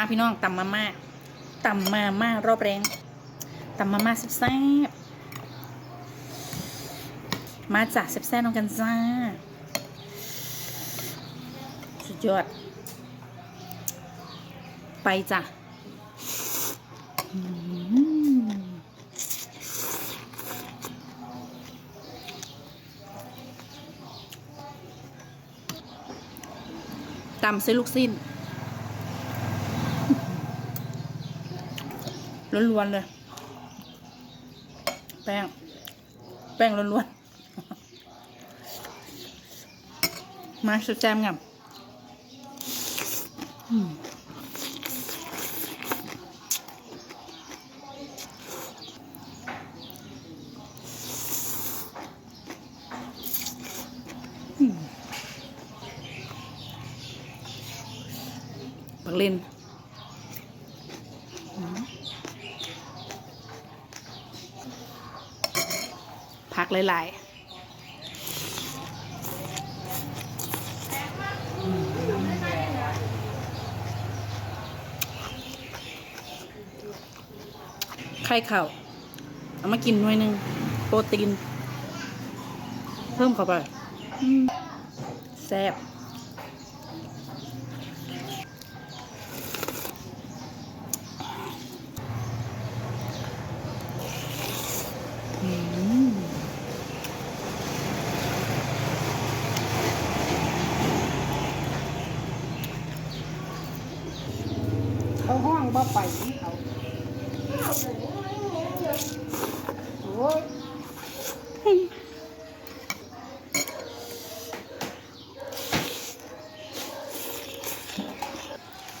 มาพี่น้องตำมาม่าตำมาม่ารอบแรงตำมาม่าแซ่บมาจากแซ่บๆน้องกันจ้า สุดยอด ไปจ้ะตำเส้นลูกสิ้น ล้วนๆเลย แป้ง แป้งล้วนๆ มาสุดแจมงับอืมอืมปักเล่น พักหลายๆไข่เข่าเอามากินหน่วยหนึ่งโปรตีน เพิ่มเข้าไปแซ่บอืม เขาห้องบ่ไปที่เขาโอ้ย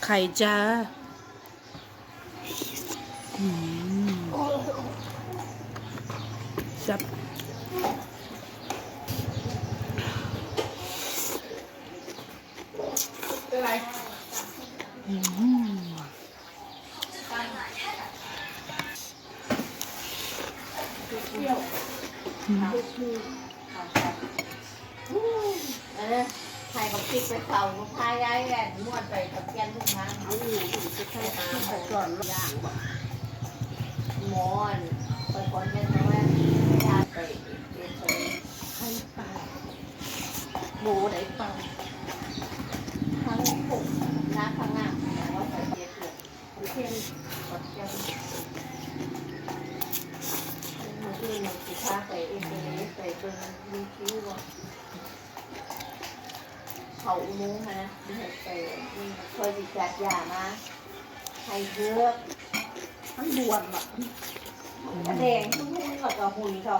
ไข่จ้าอืมแซ่บเป็นไร อืม เที่ยวเออใครบกคิดไปเข่าลูกพายย้ายแย่นวดไปกับแกนทุกครั้งเอาอยู่จะใช้างไปก่อนย่างบ่หมอนไปคนกันนะว่าญาติไปเรียนไปใครไปหมูไหนไปทั้งผมน้ำข้างหน้าแต่ว่าใส่เย็ดเลย เที่ยง กดแก้วมือที่หนึ่งสิพาไปเอ็นเอ็นไปเบิ่งมีคิ้วบ่เขาอุโมงค์นะเหตุไปมีเคยติจัดยามาใครเยอะทั้งบวนบ่ะแดงทุกทุกแล้วก็หุ่นเขา